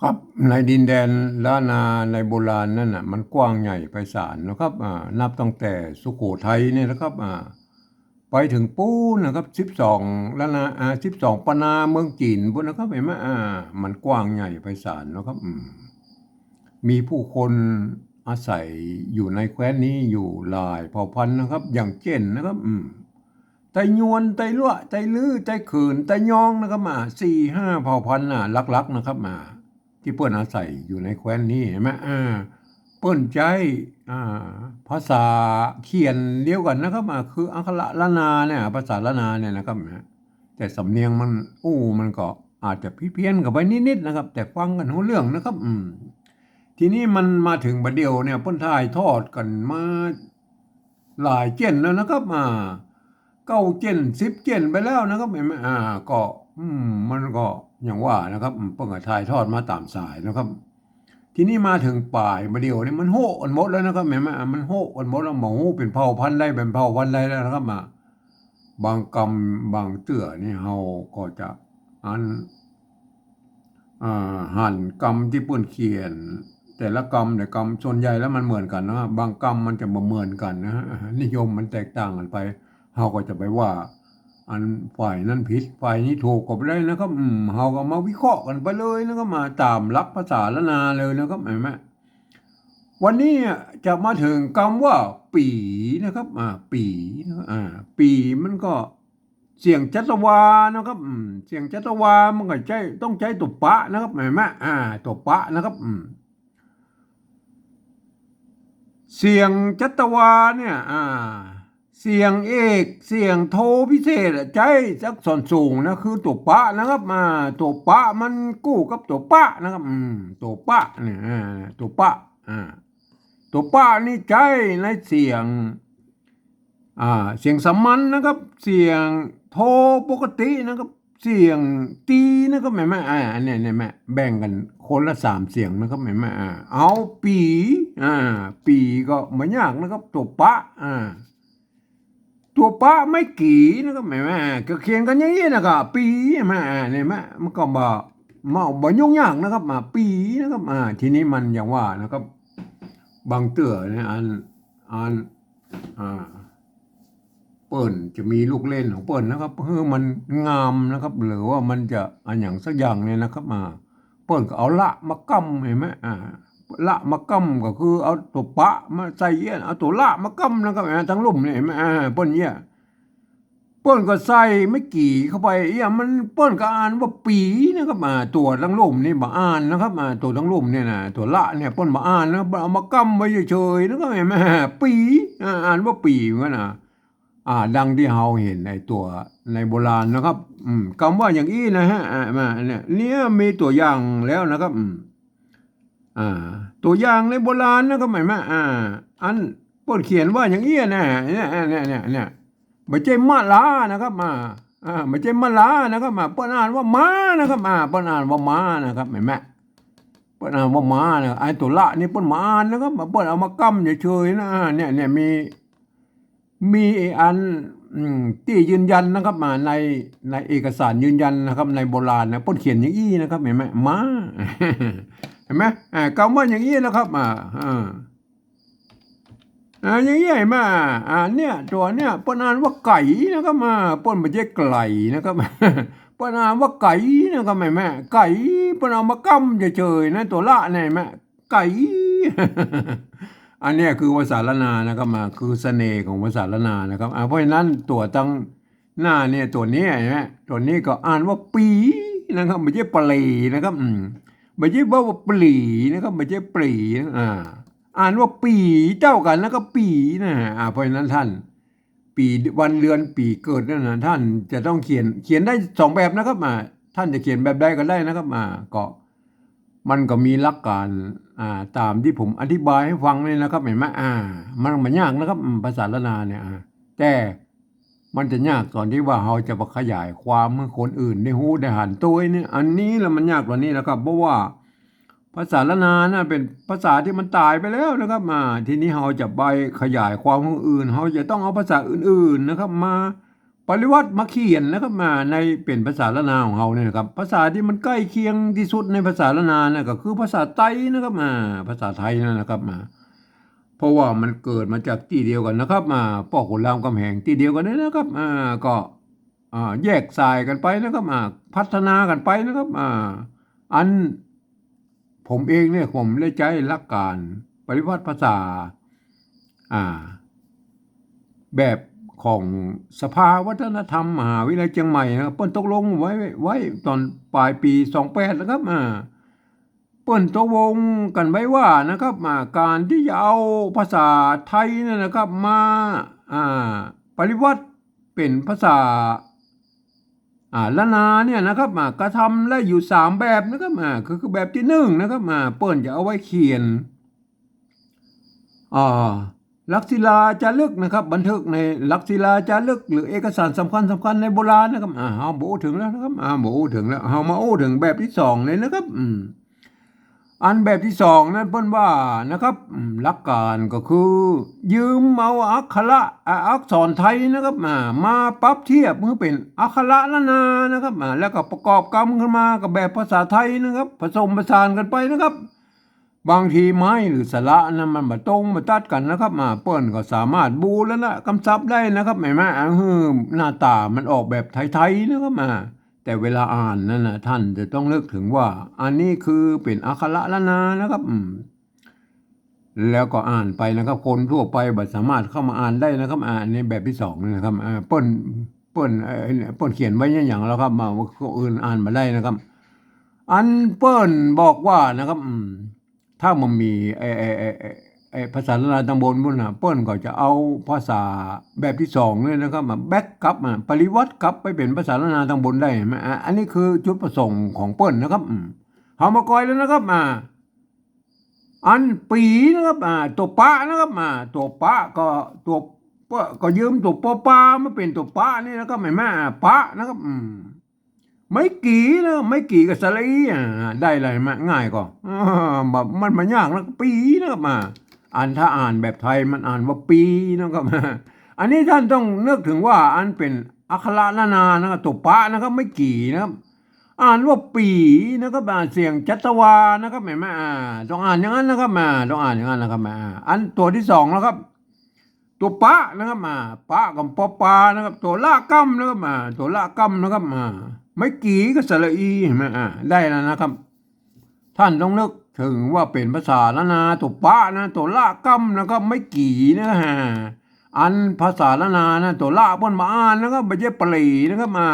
ครับในดินแดนล้านนาในโบราณนั่นน่ะมันกว้างใหญ่ไพศาลนะครับอ่านับตั้งแต่สุโขทัยเนี่ยนะครับอ่าไปถึงปูนนะครับสิบสองล้านนาอ่าสิบสองปนาเมืองจีนพวกนะครับเห็นไหมอ่ามันกว้างใหญ่ไพศาลนะครับอืมมีผู้คนอาศัยอยู่ในแคว้นนี้อยู่หลายเผ่าพันธุ์นะครับ อย่างเช่นนะครับอืมไตยวนไตลั่วไตลื้อไตขินไตยองนะครับมาสี่ห้าเผ่าพันธุ์น่ะลักๆนะครับมา ที่เปิ้นอาศัยอยู่ในแคว้นนี้เห็นไหมอ่าเปิ้นใจอ่าภาษาเขียนเดียวกันนะครับมาคืออักขระละนาเนี่ยภาษาละนาเนี่ยนะครับแต่สำเนียงมันอู้มันก็อาจจะพิเพี้ยนกับไปนิดๆนะครับ แต่ฟังกันรู้เรื่องนะครับ อืมทีนี้มันมาถึงบัดเดียวเนี่ยเปิ้นถ่ายทอดกันมาหลายเจนแล้วนะครับอ่าเก้าเจนสิบเจนไปแล้วนะครับเห็นไหมอ่า ก็ อืม มันก็ อย่างว่านะครับเพิ่งถ่ายทอดมาตามสายนะครับ ทีนี้มาถึงปลายมาเดียวนี่มันโหกันหมดแล้วนะครับเห็นไหมมันโหกันหมดแล้วหมูเป็นเผ่าพันธุ์ได้เป็นเผ่าพันธุ์ได้แล้วนะครับมาบางกรรมบางเตื้อนี่เฮาก็จะอันอ่าหันกรรมที่เปิ้นเขียน แต่ละกรรมแต่กรรมส่วนใหญ่แล้วมันเหมือนกันนะบางกรรมมันจะบ่เหมือนกันนะฮะนิยมมันแตกต่างกันไปเฮาก็จะไปว่า อันฝ่ายนั้นผิดฝ่ายนี้ถูกก็ไปได้นะครับอืมเฮาก็มาวิเคราะห์กันไปเลยนะครับมาตามหลักภาษาละนาเลยนะครับเห็นไหมวันนี้จะมาถึงคำว่า ปีนะครับ อ่า ปีอ่า ปีมันก็เสียงจัตวานะครับเสียงจัตวามันก็ใช้ต้องใช้ตัวปะนะครับเห็นไหมอ่าตัวปะนะครับอืมเสียงจัตวาเนี่ย อ่า เสียงเอกเสียงโทพิเศษอะใจสักส่วนสูงนะคือตัวปะนะครับมาตัวปะมันกู้กับตัวปะนะครับอืมตัวปะเนี่ยตัวปะอ่าตัวปะนี่ใจในเสียงอ่าเสียงสมัญนะครับ เสียงโทปกตินะครับ เสียงตีนะครับแม่แม่อ่าเนี่ยเนี่ยแม่แบ่งกันคนละสามเสียงนะครับแม่แม่อ่าเอาปีอ่าปีก็ไม่ยากนะครับตัวปะอ่า ตัวปะไม่กี่นะครับแม่แม่ก็เขียนกันอย่างนี้นะครับปีแม่เนี่ยแม่มันก็บ่มาบ่ยุ่งยากนะครับมาปีนะครับอ่าทีนี้มันอย่างว่านะครับ บางเตื้อเนี่ยอันอันอ่าเปิ้นจะมีลูกเล่นของเปิ้นนะครับเพื่อมันงามนะครับ หรือว่ามันจะอันอย่างสักอย่างเนี่ยนะครับมาเปิ้นก็เอาละมากำเห็นไหมอ่า ละมากำก็คือเอาตัวปะมาใส่เยี่ยนเอาตัวละมากำนะครับอ่ทั้งลุ่มเนี่ยมอ่าป้นเยี่ยป้นก็ใส่ไม่กี่เข้าไปเอี่ยมันป้นก็อ่านว่าปีนะครับอ่าตัวทั้งลุ่มนี่บ่อ่านนะครับอ่าตัวทั้งลุ่มเนี่ยนะตัวละเนี่ยป้นบ่อ่านนะครับเอามากำไว้เฉยๆนะครับเห็นไหมปีอ่านว่าปีเหมือนกันนะอ่าดังที่เฮาเห็นในตัวในโบราณนะครับ อืมคำว่าอย่างนี้นะฮะอ่ามาเนี่ยเนี่ยมีตัวอย่างแล้วนะครับอืม อ่าตัวอย่างในโบราณนะครับหมายมาอ่า อันเปิ้นเขียนว่าอย่างนี้นะเนี่ยเนี่ยเนี่ยเนี่ยไม่ใช่มะลานะครับมาอ่าไม่ใช่มะลานะครับมาเปิ้นอ่านว่าม้านะครับมาเปิ้นอ่านว่าม้านะครับห็นไหมเปิ้นอ่านว่าม้านะไอ้ตัวละนี่เปิ้นมาอ่านนะครับมาเปิ้นเอามากำเฉยๆนะเนี่ยเนี่ยมีมีอันที่ยืนยันนะครับมาในในเอกสารยืนยันนะครับในโบราณนะป้นเขียนอย่างนี้นะครับเห็นไหมม้า เห็นไหมอ่าคำว่าอย่างนี้นะครับอ่าอ่าอย่างนี้เห็นไหมอ่าเนี่ยตัวเนี่ยปนอ่านว่าไก่นะครับมาปนม่ใช่ไก่นะครับปนอ่านว่าไก่นะครับแม่แม่ไก่เปิ้นเอามากำเฉยๆนะตัวละเนี่ยเห็นไก่อันเนี้ยคือภาษาละนานะครับมาคือเสน่ห์ของภาษาละนานะครับเพราะฉะนั้นตัวตั้งหน้าเนี่ยตัวเนี้ยเห็นไหมตัวนี้ก็อ่านว่าปีนะครับไม่ใช่ปลีนะครับอืม ไม่ใช่ว่าว่าปลีนะครับไม่ใช่ปลีอ่าอ่านว่าปีเจ้ากันแล้วก็ปีนะอ่าเพราะฉะนั้นท่าน ปีวันเดือนปีเกิดนั่นนะท่านจะต้องเขียนเขียนได้สองแบบนะครับมาท่านจะเขียนแบบใดก็ได้นะครับมาก็มันก็มีหลักการอ่าตามที่ผมอธิบายให้ฟังนี่นะครับเห็นไหมอ่า มันมันยากนะครับภาษาละนาเนี่ยแต่ มันจะยากตอนที่ว่าเราจะมาขยายความเมื่อคนอื่นได้หู้ได้หันตัวเนี่ยอันนี้แหละมันยากกว่านี้นะครับเพราะว่า ภาษาละนานะเป็นภาษาที่มันตายไปแล้วนะครับมา ทีนี้เราจะไปขยายความของอื่นเราจะต้องเอาภาษาอื่นๆนะครับ มาปริวัติมาเขียนนะครับมาในเป็นภาษาละนาของเราเนี่ยนะครับภาษาที่มันใกล้เคียงที่สุดในภาษาละนานี่ยก็คือภาษาไต้นะครับมาภาษาไทยนั่นนะครับมา เพราะว่ามันเกิดมาจากที่เดียวกันนะครับมาป่อขุนรามกำแหงที่เดียวกันนี่นะครับอ่าก็อ่าแยกสายกันไปนะครับอ่าพัฒนากันไปนะครับอ่าอันผมเองเนี่ยผมได้ใช้หลักการปริวัติภาษาอ่า แบบของสภาวัฒนธรรมมหาวิทยาลัยเชียงใหม่นะครับเปิ้นตกลงไว้ไว้ตอนปลายปี28นะครับอ่า เปิ้นตกลงกันไว้ว่านะครับาการที่จะเอาภาษาไทยเนยนะครับมาอ่าปริวัติเป็นภาษาอ่าละนาเนี่ยนะครับากระทำได้อยู่สามแบบนะครับาคือคือแบบที่หนึ่งนะครับมาเปิ้นจะเอาไว้เขียนอ่าลักษิลาจารึกนะครับ บันทึกในลักษิลาจารึก หรือเอกสารสำคัญสำคัญในโบราณนะครับอ่าเฮาบถึงแล้วนะครับอ่าบถึงแล้วเฮามาโอถึงแบบที่สองเลยนะครับอืม อันแบบที่สองนั้นเพิ่นว่านะครับหลักการก็คือ ยืมเอาอักขระอักษรไทยนะครับมามาปรับเทียบมือเป็นอักขระละนานะครับมาแล้วก็ประกอบกรรมขึ้นมากับแบบภาษาไทยนะครับ ผสมผสานกันไปนะครับ บางทีไม้หรือสระนั้นมันมาตรงมาตัดกันนะครับมาเปิ้นก็สามารถบูแล้วนะกำซับได้นะครับแม่แม่เออหน้าตามันออกแบบไทยๆนะครับมา แต่เวลาอ่านนั่นนะท่านจะต้องเลือกถึงว่า อันนี้คือเป็นอักขระละนานะครับแล้วก็อ่านไปนะครับ คนทั่วไปบัสามารถเข้ามาอ่านได้นะครับ อ่านในแบบที่สองนะครับเปิ้นเปิ้นเออเปิ้นเขียนไว้อย่างแล้วครับมาอื่นอ่านมาได้นะครับ อันเปิ้นบอกว่านะครับถ้ามันมีไอไอ้ไอ้ไอ้ไอ้ ภาษาละนาตำบลบุญนะเปิ้นก็จะเอาภาษาแบบที่สองเนี่ยนะครับมาแบ็กกลับมาปริวัติกลับไปเป็นภาษาละนาตำบลได้ไหมอันนี้คือจุดประสงค์ของเปิ้นนะครับเอามากอยแล้วนะครับมาอันปีนะครับอ่าตัวปะนะครับมาตัวปะก็ตัวปะก็ยืมตัวปอปามาเป็นตัวปะนี่นะครับเห็นไหมอะปะนะครับอืมไม่กี่นะไม่กี่กับสลีอ่ได้เลยมาง่ายก็อ่าแบบมันมายากนะปีนะครับมา อ่านถ้าอ่านแบบไทยมันอ่านว่าปีนะครับอันนี้ท่านต้องนึกถึงว่าอันเป็นอักขระนานานะครับตัวปะนะครับไม่กี่นะครับ อ่านว่าปีนะครับเสียงจัตวานะครับแม่แม่อ่าต้องอ่านอย่างนั้นนะครับมาต้องอ่านอย่างนั้นนะครับมาอันตัวที่สองนะครับ ตัวปะนะครับมาปะกับปอปานะครับ ตัวละกัมนะครับมาตัวละกัมนะครับมาไม่กี่ก็สระอีเห็นไหมอ่าได้แล้วนะครับ ท่านต้องนึก ถึงว่าเป็นภาษาละนาตัวปะนะตัวละกัมนะครับไม่กี่นะฮะอันภาษาละนานะตัวละเปิ้นมาอ่านนะครับไม่ใช่ปลีนะครับมา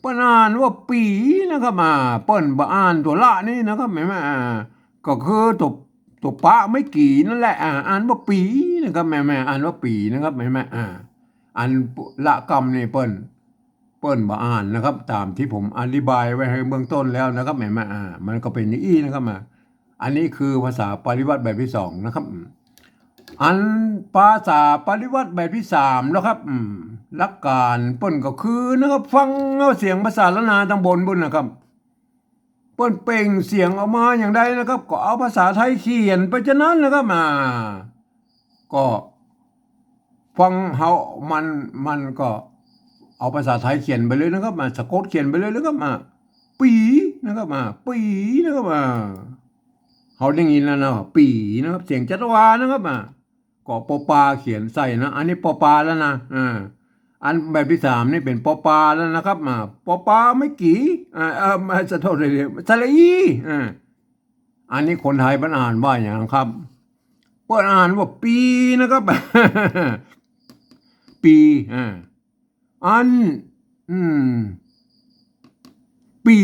เปิ้นอ่านว่าปีนะครับมาเปิ้นมาอ่านตัวละนี่นะครับเห็นไหมอ่าก็คือตัวตัวปะไม่กี่นั่นแหละอ่าอ่านว่าปีนะครับแม่แม่อ่านว่าปีนะครับเห็นไหมอ่าอันละกรรมนี่เปิ้นเปิ้นบ่อ่านนะครับ ตามที่ผมอธิบายไว้ให้เบื้องต้นแล้วนะครับแหมมาอ่ามันก็เป็นอย่างนี้นะครับมา อันนี้คือภาษาปริวัติแบบที่สองนะครับ อันภาษาปริวัติแบบที่สามนะครับหลักการเปิ้นก็คือนะครับ ฟังเอาเสียงภาษาละนาทางบนบนนะครับเปิ้นเปล่งเสียงออกมาอย่างใดนะครับ ก็เอาภาษาไทยเขียนไปฉะนั้นนะครับมา ก็ฟังเฮามันมันก็เอาภาษาไทยเขียนไปเลยนะครับมาสะกดเขียนไปเลยนะครับมา ปีนะครับมา ปีนะครับมา เฮาได้ยินแล้วนะปีนะครับ เสียงจัตวานะครับมาก็ปอปาเขียนใส่นะ อันนี้ปอปาแล้วนะอ่าอันแบบที่สามนี่เป็นปอปาแล้วนะครับมาปอปาไม่กี่อ่าเออมาจะโทษเลยสระอีอ่าอันนี้คนไทยมันอ่านว่าอย่างครับเปิดอ่านว่าปีนะครับ ปีอ่าอัน อืม ปี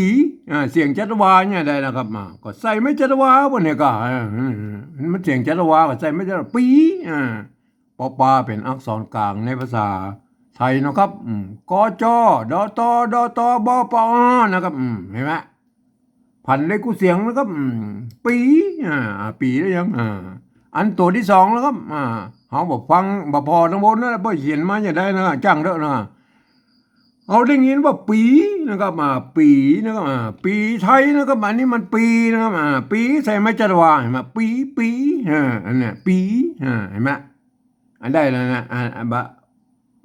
เสียงจัตวาเนี่ยได้นะครับมาก็ใส่ไม่จัตวาบนเนี่ยก็มันเสียงจัตวาก็ใส่ไม่จัตวาปีอ่าปอปาเป็นอักษรกลางในภาษาไทยนะครับอืมกจดตดตบปอนะครับเห็นไหมพันเลขกูเสียงนะครับปีอ่าปีแล้วยังอ่าอันตัวที่สองแล้วครับอ่าเขาบอกฟังบพอทั้งบนนั่นแหละบ่เขียนมาอย่างได้นะจ้างเด้อนะ เอาได้ยินว่าปีนะครับมาปีนะครับอ่าปีไทยนะครับอันนี้มันปีนะครับอ่าปีใส่ไม้จัดวาเห็นไหมปีปีอ่าอันเนี้ยปีอ่าเห็นไหมอันได้แล้วนะอ่าบะ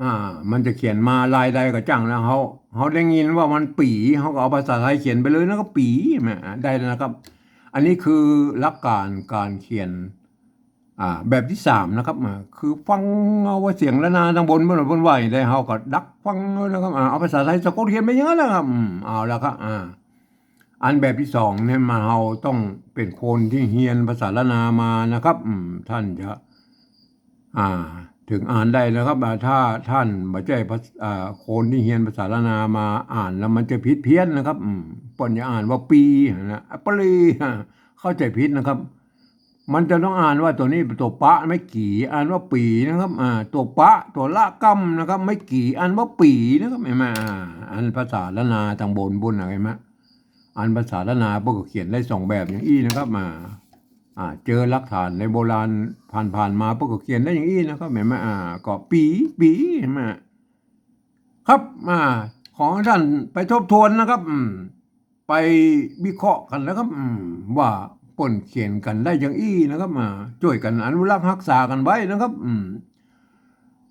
อ่า มันจะเขียนมาลายใดก็จังนะเขาเขาได้ยินว่ามันปีเขาก็เอาภาษาไทยเขียนไปเลยนะก็ปีแหม่ได้แล้วนะครับ อันนี้คือหลักการการเขียน แบบที่สามนะครับอ่าคือฟังเอาว่าเสียงละนาทางบนบนบนไหวได้เขาก็ดักฟังเลยนะครับอ่าเอาภาษาไทยสะกดเขียนไปอย่างนั้นแหละครับอืมเอาแล้วครับอ่าอันแบบที่สองเนี่ยมาเราต้องเป็นคนที่เฮียนภาษาละนามานะครับอืมท่านจะอ่า ถึงอ่านได้นะครับถ้าท่านมาใจภาษอ่าคนที่เฮียนภาษาละนามาอ่านแล้วมันจะผิดเพี้ยนนะครับอืมปนอย่าอ่านว่าปีนะปรีฮะเข้าใจผิดนะครับ มันจะต้องอ่านว่าตัวนี้ตัวปะไม่กี่อ่านว่าปีนะครับอ่าตัวปะตัวละกำนะครับ ไม่กี่อ่านว่าปีนะครับเห็นไหมอ่านภาษาละนาทางบนบนอะไรไหมอันภาษาละนาพวกเขียนได้สองแบบอย่างอี้นะครับมาอ่าเจอหลักฐานในโบราณผ่านผ่านๆมาพวกเขียนได้อย่างอี้นะครับเห็นไหมอ่าก็ปีปีเห็นไหมครับอ่าของท่านไปทบทวนนะครับอืมไปวิเคราะห์กันนะครับอืมว่า ปนเขียนกันได้ยังอี้นะครับมาช่วยกันอนุรักษ์รักษากันไว้นะครับ อืม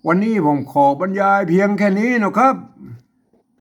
วันนี้ผมขอบรรยายเพียงแค่นี้นะครับ